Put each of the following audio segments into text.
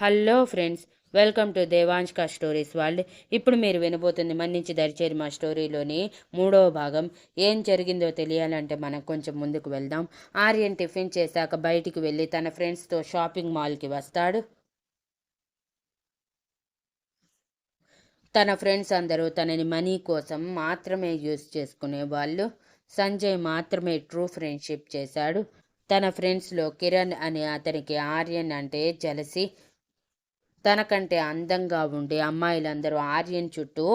Hello friends welcome to దేవాంష్క stories world. ఇప్పుడు మీరు వినబోతుంది మన్నించి దరిచేరి మా స్టోరీలోని మూడవ భాగం. ఏం జరిగిందో తెలియాలంటే మనం కొంచెం ముందుకు వెళ్దాం. ఆర్యన్ టిఫిన్ చేశాక బయటికి వెళ్ళి తన ఫ్రెండ్స్తో షాపింగ్ మాల్కి వస్తాడు. తన ఫ్రెండ్స్ అందరూ తనని మనీ కోసం మాత్రమే యూజ్ చేసుకునే వాళ్ళు. సంజయ్ మాత్రమే ట్రూ ఫ్రెండ్షిప్ చేశాడు. తన ఫ్రెండ్స్లో కిరణ్ అనే అతనికి ఆర్యన్ అంటే జలసి. తనకంటే అందంగా ఉండే అమ్మాయిలందరూ ఆర్యన్ చుట్టూ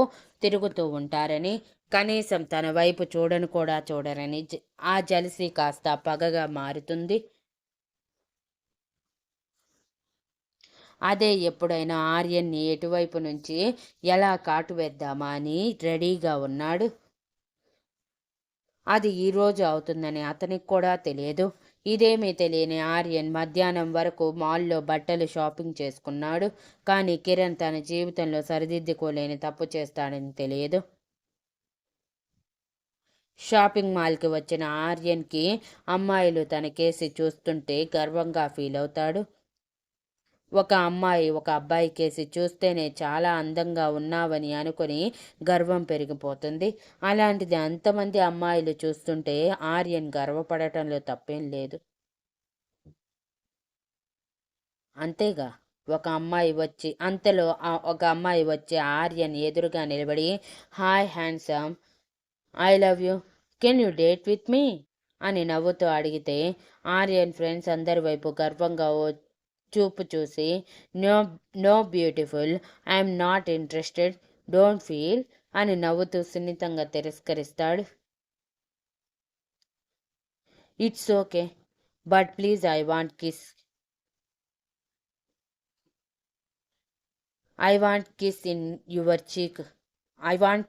తిరుగుతూ ఉంటారని కనీసం తన వైపు చూడను కూడా చూడరని ఆ జలసి కాస్త పగగా మారుతుంది. అదే ఎప్పుడైనా ఆర్యన్ని ఎటువైపు నుంచి ఎలా కాటు వేద్దామా అని రెడీగా ఉన్నాడు. అది ఈరోజు అవుతుందని అతనికి కూడా తెలియదు. ఇదేమీ తెలియని ఆర్యన్ మధ్యాహ్నం వరకు మాల్లో బట్టలు షాపింగ్ చేసుకున్నాడు. కానీ కిరణ్ తన జీవితంలో సరిదిద్దుకోలేని తప్పు చేస్తాడని తెలియదు. షాపింగ్ మాల్కి వచ్చిన ఆర్యన్కి అమ్మాయిలు తన కేసి చూస్తుంటే గర్వంగా ఫీల్ అవుతాడు. ఒక అమ్మాయి ఒక అబ్బాయి కేసి చూస్తేనే చాలా అందంగా ఉన్నావని అనుకుని గర్వం పెరిగిపోతుంది. అలాంటిది అంతమంది అమ్మాయిలు చూస్తుంటే ఆర్యన్ గర్వపడటంలో తప్పేం లేదు. అంతేగా ఒక అమ్మాయి వచ్చి అంతలో ఒక అమ్మాయి వచ్చి ఆర్యన్ ఎదురుగా నిలబడి hi handsome I love you can you date with me? అని నవ్వుతూ అడిగితే ఆర్యన్ ఫ్రెండ్స్ అందరి వైపు గర్వంగా చూపు చూసి no no beautiful I'm not interested don't feel అని నవ్వుతూ సున్నితంగా తిరస్కరిస్తాడు. It's okay but please I want kiss. I want kiss in your cheek. I want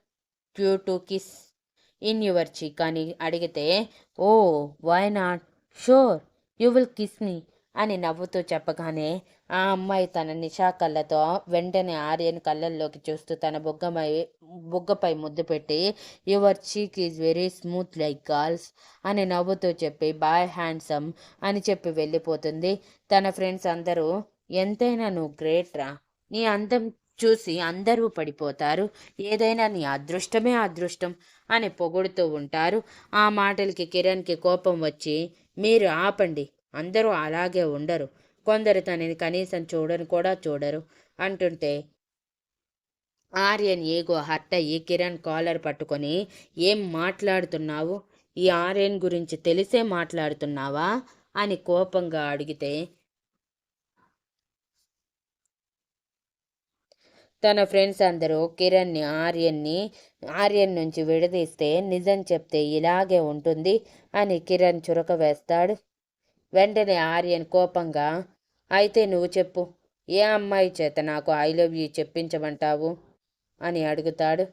you to kiss in your cheek అని అడిగితే ఓ why not? Sure you will kiss me. అని నవ్వుతూ చెప్పగానే ఆ అమ్మాయి తన నిషా కళ్ళతో వెంటనే ఆర్యన్ కళ్ళల్లోకి చూస్తూ తన బుగ్గమై బుగ్గపై ముద్దు పెట్టి your cheek is very smooth like girls అని నవ్వుతూ చెప్పి బాయ్ హ్యాండ్సమ్ అని చెప్పి వెళ్ళిపోతుంది. తన ఫ్రెండ్స్ అందరూ ఎంతైనా నువ్వు గ్రేట్ రా. నీ అందం చూసి అందరూ పడిపోతారు. ఏదైనా నీ అదృష్టమే అదృష్టం అని పొగుడుతూ ఉంటారు. ఆ మాటలకి కిరణ్కి కోపం వచ్చి మీరు ఆపండి. అందరూ అలాగే ఉండరు. కొందరు తనని కనీసం చూడని కూడా చూడరు. అంటుంటే ఆర్యన్ ఏగో హర్ట్ అయ్యి కిరణ్ కాలర్ పట్టుకొని ఏం మాట్లాడుతున్నావు? ఈ ఆర్యన్ గురించి తెలిసే మాట్లాడుతున్నావా? అని కోపంగా అడిగితే తన ఫ్రెండ్స్ అందరూ కిరణ్ని ఆర్యన్ని ఆర్యన్ నుంచి విడదీస్తే నిజం చెప్తే ఇలాగే ఉంటుంది అని కిరణ్ చురక వేస్తాడు వెంటనే ఆర్యన్ కోపంగా అయితే నువ్వు చెప్పు ఏ అమ్మాయి చేత నాకు ఐ లవ్ యూ చెప్పించమంటావు? అని అడుగుతాడు.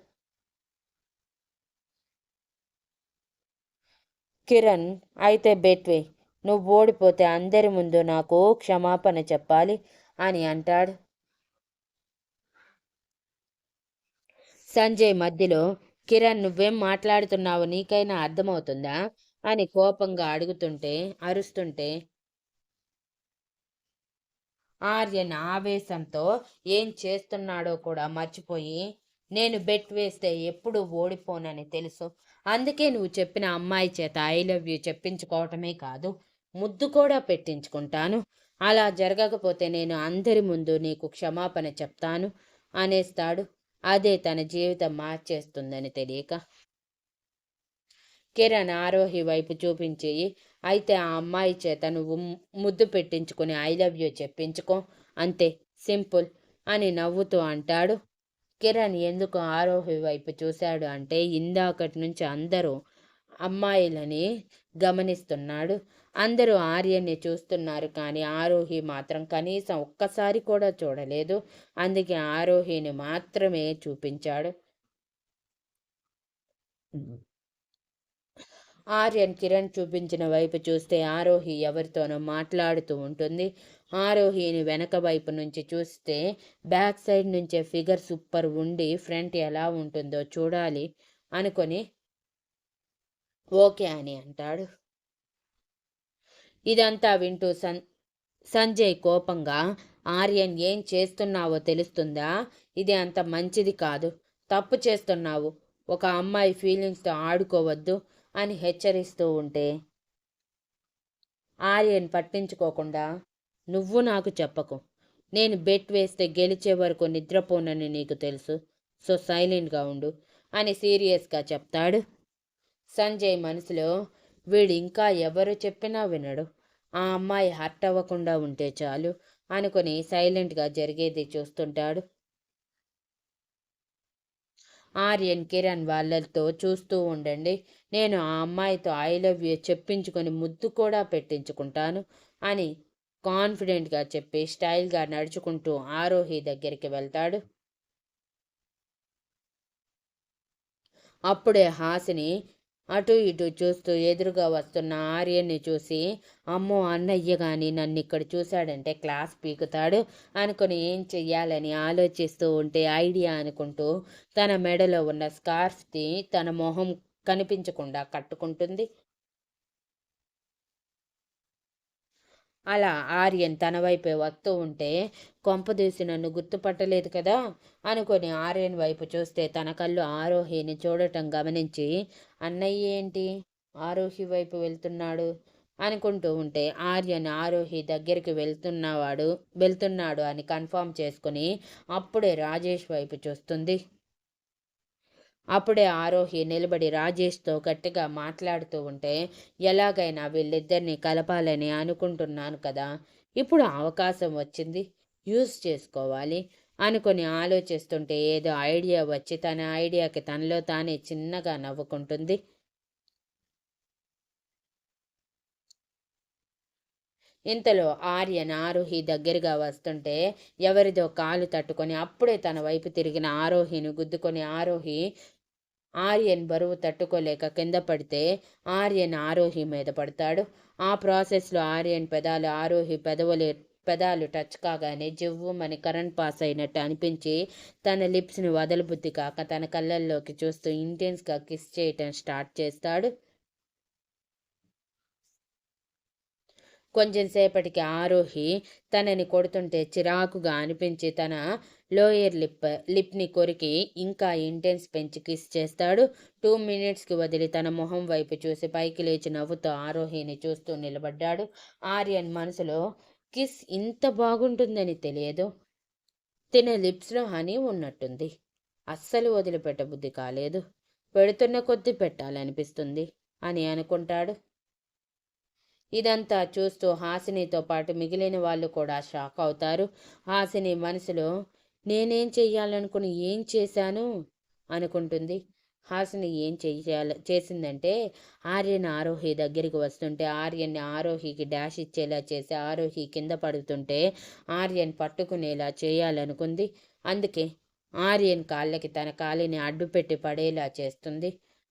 కిరణ్ అయితే బెట్వే నువ్వు ఓడిపోతే అందరి ముందు నాకు క్షమాపణ చెప్పాలి అని అంటాడు. సంజయ్ మధ్యలో కిరణ్ నువ్వేం మాట్లాడుతున్నావు నీకైనా అర్థమవుతుందా? అని కోపంగా అడుగుతుంటే అరుస్తుంటే ఆర్యన్ ఆవేశంతో ఏం చేస్తున్నాడో కూడా మర్చిపోయి నేను బెట్ వేస్తే ఎప్పుడు ఓడిపోనని తెలుసు. అందుకే నువ్వు చెప్పిన అమ్మాయి చేత ఐ లవ్ యూ చెప్పించుకోవటమే కాదు ముద్దు కూడా పెట్టించుకుంటాను. అలా జరగకపోతే నేను అందరి ముందు నీకు క్షమాపణ చెప్తాను అనేస్తాడు. అదే తన జీవితం మార్చేస్తుందని తెలియక కిరణ్ ఆరోహి వైపు చూపించి అయితే ఆ అమ్మాయి చేత నువ్వు ముద్దు పెట్టించుకుని ఐ లవ్ యూ చెప్పించుకో. అంతే సింపుల్ అని నవ్వుతూ అంటాడు. కిరణ్ ఎందుకు ఆరోహి వైపు చూశాడు అంటే ఇందాకటి నుంచి అందరూ అమ్మాయిలని గమనిస్తున్నాడు. అందరూ ఆర్యన్ని చూస్తున్నారు కానీ ఆరోహి మాత్రం కనీసం ఒక్కసారి కూడా చూడలేదు. అందుకే ఆరోహిని మాత్రమే చూపించాడు. ఆర్యన్ కిరణ్ చూపించిన వైపు చూస్తే ఆరోహి ఎవరితోనో మాట్లాడుతూ ఉంటుంది. ఆరోహిని వెనక వైపు నుంచి చూస్తే బ్యాక్ సైడ్ నుంచే ఫిగర్ సూపర్ ఉండి ఫ్రంట్ ఎలా ఉంటుందో చూడాలి అనుకొని ఓకే అని అంటాడు. ఇదంతా వింటూ సన్ సంజయ్ కోపంగా ఆర్యన్ ఏం చేస్తున్నావో తెలుస్తుందా? ఇది అంత మంచిది కాదు. తప్పు చేస్తున్నావు. ఒక అమ్మాయి ఫీలింగ్స్తో ఆడుకోవద్దు. అని హెచ్చరిస్తూ ఉంటే ఆర్యన్ పట్టించుకోకుండా నువ్వు నాకు చెప్పకు. నేను బెట్ వేస్తే గెలిచే వరకు నిద్రపోనని నీకు తెలుసు. సో సైలెంట్గా ఉండు అని సీరియస్గా చెప్తాడు. సంజయ్ మనసులో వీడు ఇంకా ఎవరు చెప్పినా వినడు. ఆ అమ్మాయి హర్ట్ అవ్వకుండా ఉంటే చాలు అనుకుని సైలెంట్గా జరిగేది చూస్తుంటాడు. ఆర్యన్ కిరణ్ వాళ్ళతో చూస్తూ ఉండండి. నేను ఆ అమ్మాయితో ఐ లవ్ యూ చెప్పించుకొని ముద్దు కూడా పెట్టించుకుంటాను అని కాన్ఫిడెంట్గా చెప్పి స్టైల్గా నడుచుకుంటూ ఆరోహి దగ్గరికి వెళ్తాడు. అప్పుడే హాసిని అటు ఇటు చూస్తూ ఎదురుగా వస్తున్న ఆర్యన్ని చూసి అమ్మో అన్నయ్య కానీ నన్ను ఇక్కడ చూశాడంటే క్లాస్ పీకుతాడు అనుకుని ఏం చెయ్యాలని ఆలోచిస్తూ ఉంటే ఐడియా అనుకుంటూ తన మెడలో ఉన్న స్కార్ఫ్ని తన మొహం కనిపించకుండా కట్టుకుంటుంది. అలా ఆర్యన్ తన వైపే వస్తూ ఉంటే కొంపదీసి నన్ను గుర్తుపట్టలేదు కదా? అనుకొని ఆర్యన్ వైపు చూస్తే తన కళ్ళు ఆరోహిని చూడటం గమనించి అన్నయ్య ఏంటి? ఆరోహి వైపు వెళ్తున్నాడు? అనుకుంటూ ఉంటే ఆర్యన్ ఆరోహి దగ్గరికి వెళ్తున్నవాడు వెళ్తున్నాడు అని కన్ఫర్మ్ చేసుకుని అప్పుడే రాజేష్ వైపు చూస్తుంది. అప్పుడే ఆరోహి నిలబడి రాజేష్తో గట్టిగా మాట్లాడుతూ ఉంటే ఎలాగైనా వీళ్ళిద్దరినీ కలపాలని అనుకుంటున్నాను కదా. ఇప్పుడు అవకాశం వచ్చింది. యూస్ చేసుకోవాలి. అనుకొని ఆలోచిస్తుంటే ఏదో ఐడియా వచ్చి తన ఐడియాకి తనలో తానే చిన్నగా నవ్వుకుంటుంది. ఇంతలో ఆర్యన్ ఆరోహి దగ్గరగా వస్తుంటే ఎవరిదో కాలు తట్టుకొని అప్పుడే తన వైపు తిరిగిన ఆరోహిని గుద్దుకొని ఆరోహి ఆర్యన్ బరువు తట్టుకోలేక కింద పడితే ఆర్యన్ ఆరోహి మీద పడతాడు. ఆ ప్రాసెస్లో ఆర్యన్ పెదాలు ఆరోహి పెదవులు పెదాలు టచ్ కాగానే జివ్వు మని కరెంట్ పాస్ అయినట్టు అనిపించి తన లిప్స్ని వదలబుద్ధి కాక తన కళ్ళల్లోకి చూస్తూ ఇంటెన్స్గా కిస్ చేయటం స్టార్ట్ చేస్తాడు. కొంచెం సేపటికి ఆరోహి తనని కొడుతుంటే చిరాకుగా అనిపించి తన లోయర్ లిప్ లిప్ని కొరికి ఇంకా ఇంటెన్స్ పెంచి కిస్ చేస్తాడు. టూ మినిట్స్కి వదిలి తన మొహం వైపు చూసి పైకి లేచి నవ్వుతూ ఆరోహిని చూస్తూ నిలబడ్డాడు. ఆర్యన్ మనసులో కిస్ ఇంత బాగుంటుందని తెలియదు. తిన లిప్స్లో హనీ ఉన్నట్టుంది. అస్సలు వదిలిపెట్టబుద్ధి కాలేదు. పెడుతున్న కొద్దీ పెట్టాలనిపిస్తుంది అని అనుకుంటాడు. ఇదంతా చూస్తూ హాసినితో పాటు మిగిలిన వాళ్ళు కూడా షాక్ అవుతారు. హాసిని మనసులో నేనేం చెయ్యాలనుకుని ఏం చేశాను? అనుకుంటుంది. హాసిని ఏం చేయాలి చేసిందంటే ఆర్యన్ ఆరోహి దగ్గరికి వస్తుంటే ఆర్యన్ని ఆరోహికి డాష్ ఇచ్చేలా చేసి ఆరోహి కింద పడుతుంటే ఆర్యన్ పట్టుకునేలా చేయాలనుకుంది. అందుకే ఆర్యన్ కాళ్ళకి తన కాలిని అడ్డుపెట్టి పడేలా చేస్తుంది.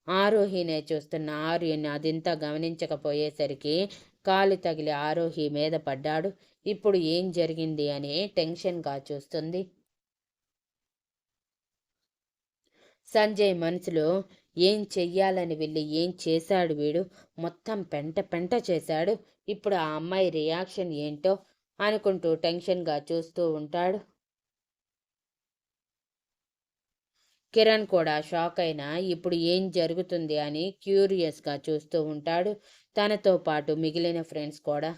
ఆరోహినే చూస్తున్న ఆర్యన్ అదింతా గమనించకపోయేసరికి కాలు తగిలి ఆరోహి మీద పడ్డాడు. ఇప్పుడు ఏం జరిగింది అని టెన్షన్గా చూస్తుంది. సంజయ్ మనసులో ఏం చెయ్యాలని వెళ్ళి ఏం చేశాడు వీడు? మొత్తం పెంట పెంట చేశాడు. ఇప్పుడు ఆ అమ్మాయి రియాక్షన్ ఏంటో అనుకుంటూ టెన్షన్గా చూస్తూ ఉంటాడు. కిరణ్ కూడా షాక్ అయినా ఇప్పుడు ఏం జరుగుతుంది అని క్యూరియస్గా చూస్తూ ఉంటాడు. తనతో పాటు మిగిలిన ఫ్రెండ్స్ కూడా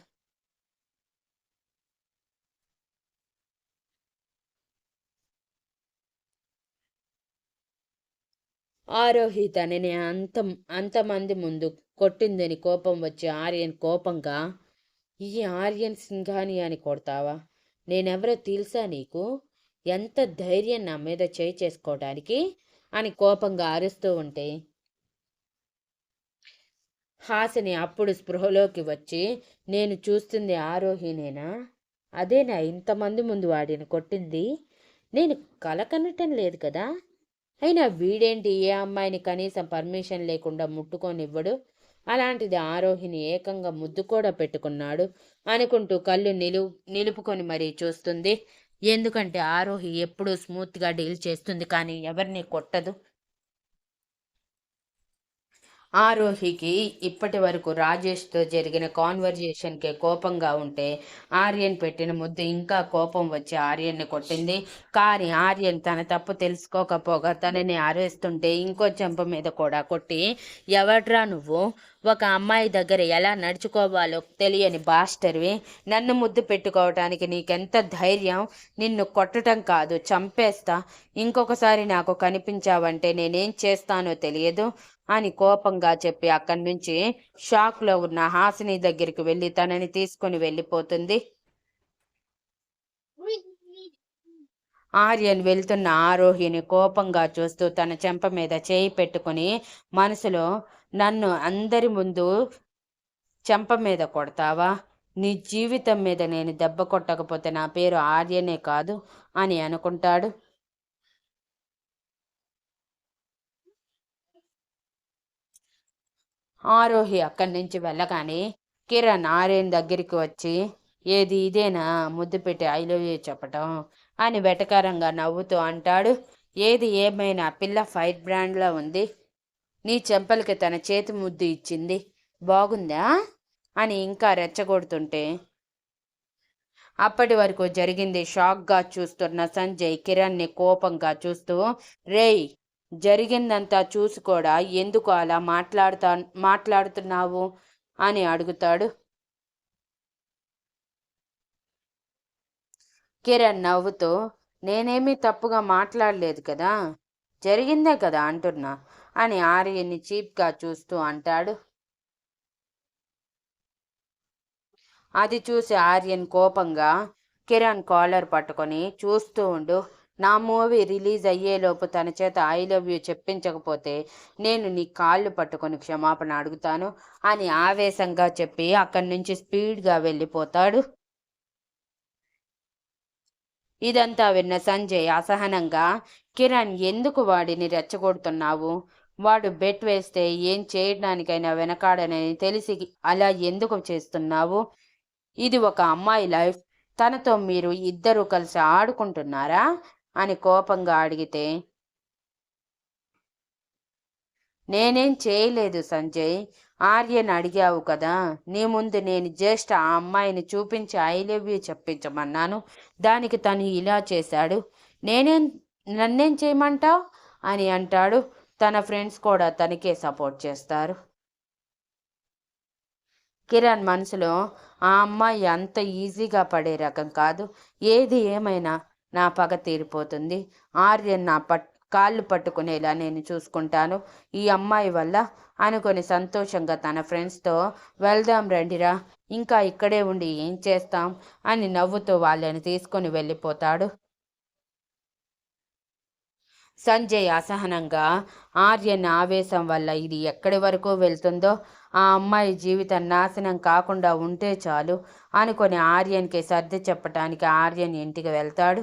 ఆరోహి తనని అంత అంతమంది ముందు కొట్టిందని కోపం వచ్చి ఆర్యన్ కోపంగా ఈ ఆర్యన్ సింఘాని అని కొడతావా? నేనెవరో తెలుసా నీకు? ఎంత ధైర్యం నా మీద చేయి చేసుకోవడానికి అని కోపంగా అరుస్తూ ఉంటే హాసిని అప్పుడు స్పృహలోకి వచ్చి నేను చూస్తుంది ఆరోహినేనా అదేనా ఇంతమంది ముందు వాడిని కొట్టింది? నేను కలకనటం లేదు కదా? అయినా వీడేంటి ఏ అమ్మాయిని కనీసం పర్మిషన్ లేకుండా ముట్టుకొనివ్వడు? అలాంటిది ఆరోహిని ఏకంగా ముద్దు కూడా పెట్టుకున్నాడు. అనుకుంటూ కళ్ళు నిలు నిలుపుకొని మరీ చూస్తుంది. ఎందుకంటే ఆరోహి ఎప్పుడూ స్మూత్గా డీల్ చేస్తుంది కానీ ఎవరిని కొట్టదు. ఆరోహికి ఇప్పటి వరకు రాజేష్తో జరిగిన కాన్వర్జేషన్కి కోపంగా ఉంటే ఆర్యన్ పెట్టిన ముద్దు ఇంకా కోపం వచ్చి ఆర్యన్ని కొట్టింది. కానీ ఆర్యన్ తన తప్పు తెలుసుకోకపోగా తనని ఆరేస్తుంటే ఇంకో చెంప మీద కూడా కొట్టి ఎవడ్రా నువ్వు? ఒక అమ్మాయి దగ్గర ఎలా నడుచుకోవాలో తెలియని బాస్టర్వి. నన్ను ముద్దు పెట్టుకోవటానికి నీకెంత ధైర్యం? నిన్ను కొట్టడం కాదు చంపేస్తా. ఇంకొకసారి నాకు కనిపించావంటే నేనేం చేస్తానో తెలియదు. అని కోపంగా చెప్పి అక్కడి నుంచి షాక్లో ఉన్న హాసిని దగ్గరికి వెళ్ళి తనని తీసుకుని వెళ్ళిపోతుంది. ఆర్యన్ వెళ్తున్న ఆరోహిని కోపంగా చూస్తూ తన చెంప మీద చేయి పెట్టుకుని మనసులో నన్ను అందరి ముందు చెంప మీద కొడతావా? నీ జీవితం మీద నేను దెబ్బ కొట్టకపోతే నా పేరు ఆర్యనే కాదు అని అనుకుంటాడు. ఆరోహి అక్కడి నుంచి వెళ్ళగానే కిరణ్ ఆర్యన్ దగ్గరికి వచ్చి ఏది ఇదేనా? ముద్దు పెట్టి ఐ లవ్ యూ చెప్పటం అని వెటకారంగా నవ్వుతూ అంటాడు. ఏది ఏమైనా పిల్ల ఫైర్ బ్రాండ్లో ఉంది. నీ చెంపలకి తన చేతి ముద్దు ఇచ్చింది. బాగుందా? అని ఇంకా రెచ్చగొడుతుంటే అప్పటి వరకు జరిగింది షాక్గా చూస్తున్న సంజయ్ కిరణ్ని కోపంగా చూస్తూ రేయ్ జరిగిందంతా చూసి కూడా ఎందుకు అలా మాట్లాడుతా మాట్లాడుతున్నావు? అని అడుగుతాడు. కిరణ్ నవ్వుతూ నేనేమీ తప్పుగా మాట్లాడలేదు కదా? జరిగిందే కదా అంటున్నా అని ఆర్యన్ని చీప్గా చూస్తూ అంటాడు. అది చూసి ఆర్యన్ కోపంగా కిరణ్ కాలర్ పట్టుకొని చూస్తూ ఉండు. నా మూవీ రిలీజ్ అయ్యేలోపు తన చేత ఐ లవ్ యూ చెప్పించకపోతే నేను నీ కాళ్ళు పట్టుకొని క్షమాపణ అడుగుతాను అని ఆవేశంగా చెప్పి అక్కడి నుంచి స్పీడ్గా వెళ్ళిపోతాడు. ఇదంతా విన్న సంజయ్ అసహనంగా కిరణ్ ఎందుకు వాడిని రెచ్చగొడుతున్నావు? వాడు బెట్ వేస్తే ఏం చేయడానికైనా వెనకాడనని తెలిసి అలా ఎందుకు చేస్తున్నావు? ఇది ఒక అమ్మాయి లైఫ్. తనతో మీరు ఇద్దరు కలిసి ఆడుకుంటున్నారా? అని కోపంగా అడిగితే నేనేం చేయలేదు సంజయ్. ఆర్యన్ అడిగావు కదా. నీ ముందు నేను జస్ట్ ఆ అమ్మాయిని చూపించి ఐ లవ్ యూ చెప్పించమన్నాను. దానికి తను ఇలా చేశాడు. నేనేం నన్నేం చేయమంటావు? అని అంటాడు. తన ఫ్రెండ్స్ కూడా తనకే సపోర్ట్ చేస్తారు. కిరణ్ మనసులో ఆ అమ్మాయి అంత ఈజీగా పడే రకం కాదు. ఏది ఏమైనా నా పగ తీరిపోతుంది. ఆర్యన్ నా పట్ కాళ్ళు పట్టుకునేలా నేను చూసుకుంటాను. ఈ అమ్మాయి వల్ల అనుకొని సంతోషంగా తన ఫ్రెండ్స్తో వెళ్దాం రండిరా ఇంకా ఇక్కడే ఉండి ఏం చేస్తాం? అని నవ్వుతూ వాళ్ళని తీసుకొని వెళ్ళిపోతాడు. సంజయ్ అసహనంగా ఆర్యన్ ఆవేశం వల్ల ఇది ఎక్కడి వరకు వెళ్తుందో ఆ అమ్మాయి జీవితం నాశనం కాకుండా ఉంటే చాలు అనుకొని ఆర్యన్కి సర్ది చెప్పటానికి ఆర్యన్ ఇంటికి వెళ్తాడు.